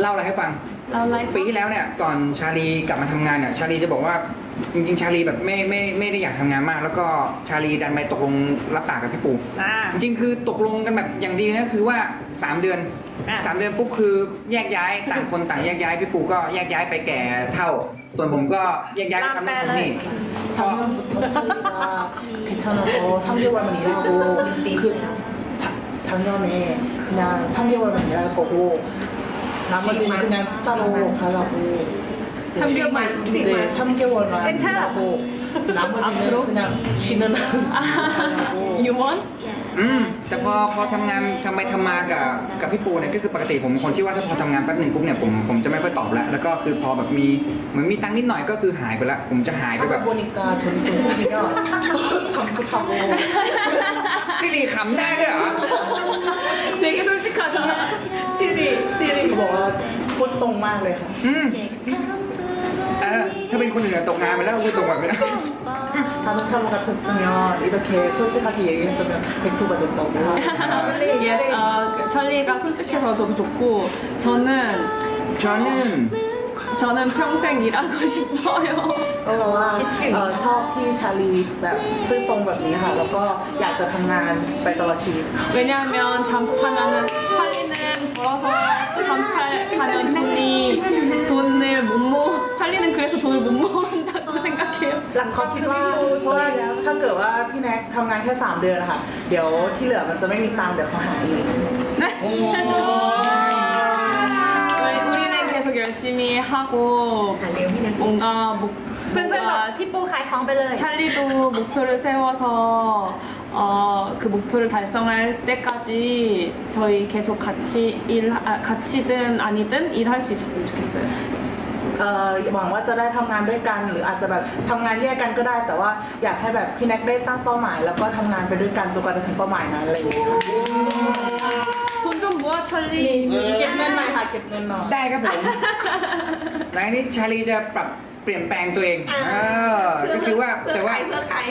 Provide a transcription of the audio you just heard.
เล่าอะไรให้ฟัง เราไลฟ์ ปีที่แล้วเนี่ยก่อนชาลีกลับมาทำงานเนี่ยชาลีจะบอกว่าจริงๆ ชาลีแบบไม่ไม่ไม่ได้อยากทำงานมาก แล้วก็ชาลีดันไปตกลงรับปากกับพี่ปู อ่า จริงๆ คือตกลงกันแบบอย่างดีนะคือว่า 3 เดือน อ่ะ 3 เดือนปุ๊บคือแยกย้ายต่างคนต่างแยกย้ายพี่ปูก็แยกย้ายไปแก่เท่า ส่วนผมก็แยกย้ายไปทำนู่นทำนี่พอ 작년부터 차리가 귀찮아서 3개월만 일하고 그 자, 작년에 그냥 3개월만 일할 거고 나머지는 그냥 짜로 가려고 ทำเดียวใหม่ 네 3개월만 괜찮아. 일하고 나머지는 그냥 쉬는 하려고 You want? อืมแต่พอพอทำงานทำไมทำมากับกับพี่ปูเนี่ยก็คือปกติผมเป็นคนที่ว่าถ้าพอทำงานแป๊บหนึ่งปุ๊บเนี่ยผมผมจะไม่ค่อยตอบแล้ว แล้วก็คือพอแบบมีเหมือนมีตังค์นิดหน่อยก็คือหายไปละผมจะหายไปแบ 하다 บ 보니까 돈이 좀 생기면 잠수 타고 สิริขำได้ด้วยเหรอ ตรงมากเลยค่ะ อืมเออถ้าเป็นคนอื่นอะตกงานไปแล้วพูดตรงแบบนี้นะ 다른 사람 같았으면 이렇게 솔직하게 얘기했으면 백수가 됐다고 yes, 아, 그 찰리가 솔직해서 저도 좋고 저는 ชอนึน 저는 평생 일하고 싶어요. ก็เพราะว่า คิดถึง เอ่อชอบที่ชาลีแบบซื่อตรงแบบนี้ค่ะ แล้วก็อยากจะทำงานไปตลอดชีวิต 왜냐하면 잠수타면은 찰리는 벌어서 또 잠수타면 돈이 돈을 못 모으 찰리는 그래서 돈을 못 모은다고 생각해요. หลังเขาคิดว่าเพราะว่าถ้าเกิดว่าพี่แน็กทำงานแค่ 3 เดือนนะคะเดี๋ยวที่เหลือมันจะไม่มีตังค์เดี๋ยวเขาหาเอง 네. 우리- 우리는 계속 열심히 하고 หาเลี้ยงพี่นัน 뭔가 목, เพื่อนๆบอก 뭔가 พี่ปูขายของไปเลย 찰리도 목표를 세워서 어, 그 목표를 달성할 때까지 저희 계속 같이 일 아, 같이든 아니든 일할 수 있었으면 좋겠어요. เอ่อหวังว่าจะได้ทำงานด้วยกัน หรืออาจจะแบบทำงานแยกกันก็ได้ แต่ว่าอยากให้แบบพี่แน็กได้ตั้งเป้าหมาย แล้วก็ทำงานไปด้วยกันจนกว่าจะถึงเป้าหมายนั้นอะไรอย่างเลยค่ะ 돈 좀 모아 찰리. เก็บเงินหน่อยค่ะเก็บเงินหน่อย ได้ครับผมในนี้ชาลีจะปรับเปลี่ยนแปลงตัวเอง อ่า เออก็คือว่า เพื่อ แต่ว่า ขายเพื่อขาย